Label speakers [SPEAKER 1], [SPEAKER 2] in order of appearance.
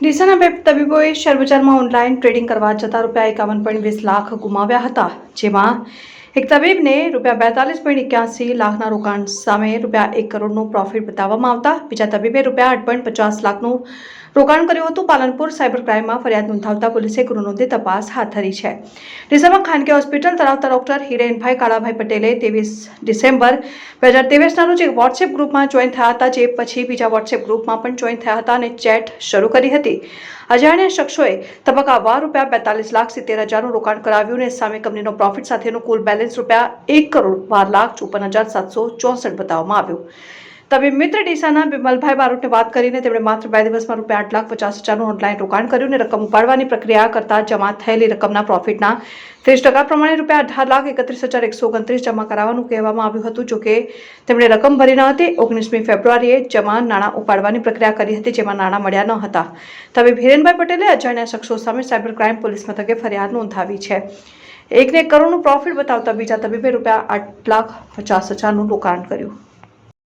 [SPEAKER 1] ડીસાના બે તબીબોએ શેરબજારમાં ઓનલાઈન ટ્રેડિંગ કરવા જતાં રૂપિયા એકાવન પોઈન્ટ વીસ લાખ ગુમાવ્યા હતા, જેમાં એક તબીબને રૂપિયા બેતાલીસ પોઈન્ટ એક્યાસી લાખના રોકાણ સામે રૂપિયા એક કરોડનું પ્રોફિટ બતાવવામાં આવતા, બીજા તબીબે રૂપિયા આઠ પોઈન્ટ પચાસ લાખનું રોકાણ કર્યું હતું. પાલનપુર સાયબર ક્રાઇમમાં ફરિયાદ નોંધાવતા પોલીસે ગુનો નોંધી તપાસ હાથ ધરી છે. ડિસેમ્બર ખાનગી હોસ્પિટલ ધરાવતા ડોક્ટર હિરેનભાઈ કાળાભાઈ પટેલે ત્રેવીસ ડિસેમ્બર બે હજાર ત્રેવીસના રોજ એક વોટ્સએપ ગ્રુપમાં જોઈન થયા હતા, જે પછી બીજા વોટ્સએપ ગ્રુપમાં પણ જોઈન થયા હતા અને ચેટ શરૂ કરી હતી. અજાણ્યા શખ્સોએ તબક્કાવાર રૂપિયા બેતાલીસ લાખ સિત્તેર હજારનું રોકાણ કરાવ્યું અને સામે કંપનીનો પ્રોફિટ સાથેનું કુલ બેલેન્સ રૂપિયા એક કરોડ બાર લાખ ચોપન હજાર સાતસો ચોસઠ બતાવવામાં આવ્યું. તબીબ મિત્ર ડીસાના બિમલભાઈ બારોટને વાત કરીને તેમણે માત્ર બે દિવસમાં રૂપિયા આઠ લાખ પચાસ હજારનું ઓનલાઈન રોકાણ કર્યું અને રકમ ઉપાડવાની પ્રક્રિયા કરતા જમા થયેલી રકમના પ્રોફિટના ત્રીસ ટકા પ્રમાણે રૂપિયા અઢાર લાખ એકત્રીસ હજાર એકસો ઓગણત્રીસ જમા કરાવવાનું કહેવામાં આવ્યું હતું, જોકે તેમણે રકમ ભરી ન હતી. ઓગણીસમી ફેબ્રુઆરીએ જમા નાણાં ઉપાડવાની પ્રક્રિયા કરી હતી, જેમાં નાણાં મળ્યા ન હતા. તબીબ હિરેનભાઈ પટેલે અજાણ્યા શખ્સો સામે સાયબર ક્રાઇમ પોલીસ મથકે ફરિયાદ નોંધાવી છે. એકને એક કરોડનું પ્રોફિટ બતાવતા બીજા તબીબે રૂપિયા આઠ લાખ પચાસ હજારનું રોકાણ કર્યું.